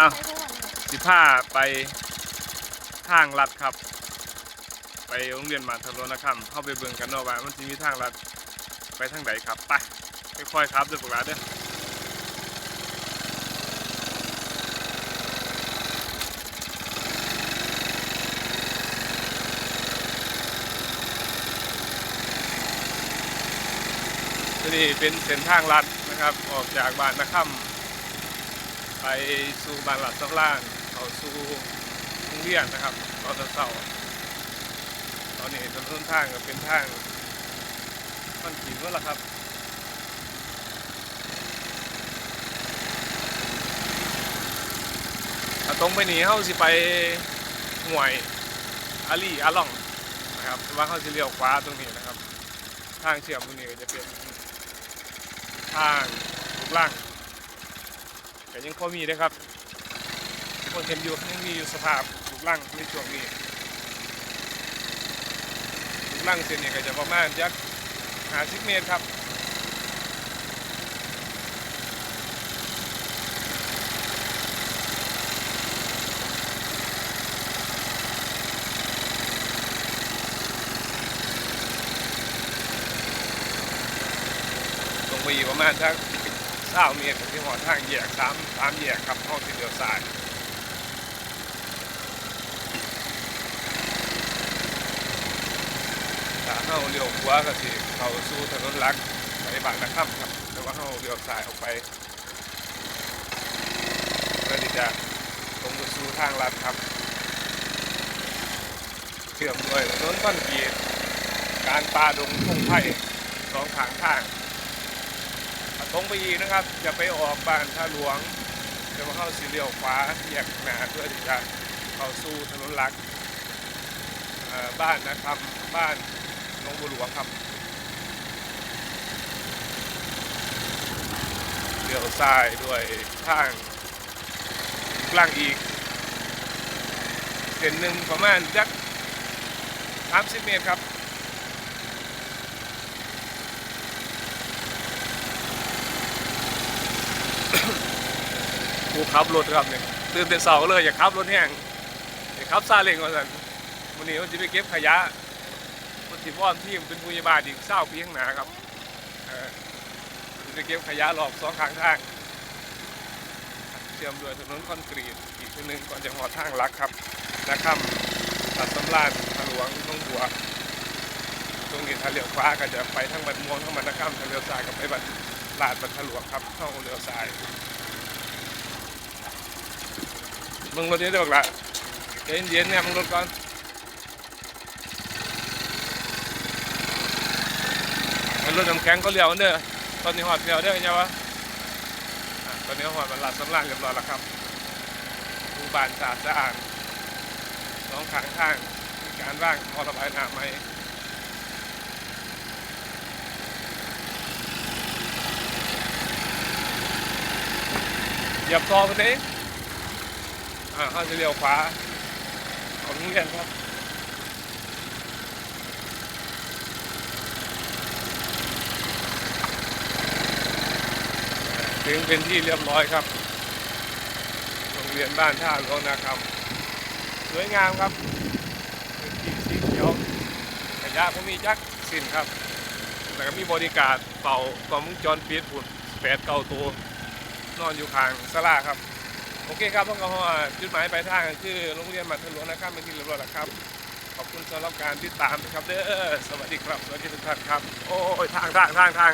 อ้าวสิผ้าไปทางลัดครับ ไปโรงเรียนมาทะลุนะครับเข้าไปเบิ่งกันเนาะว่ามันจะมีทางลัดไปทางไหนครับไปค่อยๆครับเด้อพวกเราเด้อนี่เป็นเส้นทางลัดนะครับ ออกจากบ้านนะครับ ไปสู่บ้านหลัดสำรานเข้าสู่โรงเรียนนะครับตอนเช้าตอนนี้ถนนทางก็เป็นทางมันขีดว่าละครับถ้าตรงไปนี่เขาสิไปห่วยอาลีอาล่องนะครับว่าเขาสิเลี้ยวขวาตรงนี้นะครับ ทางเชื่อมตรงนี้ก็จะเป็นทางลูกล่าง แต่ยังพอมีนะครับคนเห็นอยู่ยังมีอยู่สภาพลูกล่างในช่วงนี้ลูกล่างเส้นนี้ก็จะประมาณยักหาสิบเมตรครับตรงไปอีกประมาณสัก เก้าเมตรที่หอทางแยกสามสามแยกครับห้องที่เดียวซ้ายถ้าเข้าเลี้ยวขวาก็สิเข้าสู่ถนนหลักไปบางนะครับครับแต่ว่าเข้าเลี้ยวซ้ายออกไปเพื่อที่จะตรงสู่ทางลัดครับเชื่อมด้วยถนนต้นกีดการป่าดงพงไผ่สองทางทาง ตรงไปอีกนะครับ จะไปออกบ้านท่าหลวงจะมาเข้าสีเหลียวขวาแยกหนาเพื่อที่จะเข้าสู่ถนนหลักบ้านนะครับบ้านหนองบัวหลวงครับเลี้ยวซ้ายด้วยทางกลางอีกเส้นหนึ่งประมาณจัก30 เมตรครับ ผู้ขับรถครับเนี่ยตื่นแต่เสาเลยอย่าขับรถแห้งอย่าขับซาเล้งว่าสันวันนี้มันจะไปเก็บขยะมันติดว่อมที่เป็นผู้ใหญ่บ้านอีกเศร้าปีข้างหน้าครับจะเก็บขยะรอบสองข้างทางเชื่อมด้วยถนนคอนกรีตอีกทีหนึงก่อนจะหอดทางลักครับนะครับตัดสำรานทะหลวงน้องบัวตรงนี้ทางเลี้ยวขวาก็จะไปทางบันม่วงทางบันนะครับทางเลียวซ้ายก็ไปบันลาดบันทะหลวงครับเข้าเลียวซ้าย มึงรถนี้เดี๋ยวละใจเย็นเนี่ยมึงรถก่อนมันรถน้ำแข็งก็เลี้ยวเด้อตอนนี้หอดเลี้ยวได้ไงวะตอนนี้หอดมันหลัดสำลักเรียบร้อยแล้วครับดูบานสะอาดสะอาดสองข้างข้างมีการว่างพอระบายน้ำไหมเหยียบต่อไปเอง เขาจะเลี้ยวขวาของโรงเรียนครับถึงเป็นที่เรียบร้อยครับ โรงเรียนบ้านท่าหลวงนะครับสวยงามครับพื้นที่สีเขียวขยะก็มีจักสินครับแล้วก็มีบริการเป่ากล้องวงจรปิดปุ่นแปดเก้าตัวนอนอยู่ข้างสลาครับ โอเคครับพวกเราจุดหมายปลายทางคือโรงเรียนมัธยมนะครับเป็นที่เรียบร้อยแล้วครับ ขอบคุณสำหรับการติดตามนะครับเด้อสวัสดีครับสวัสดีทุกท่านครับ โอ้ยทางทางทางทาง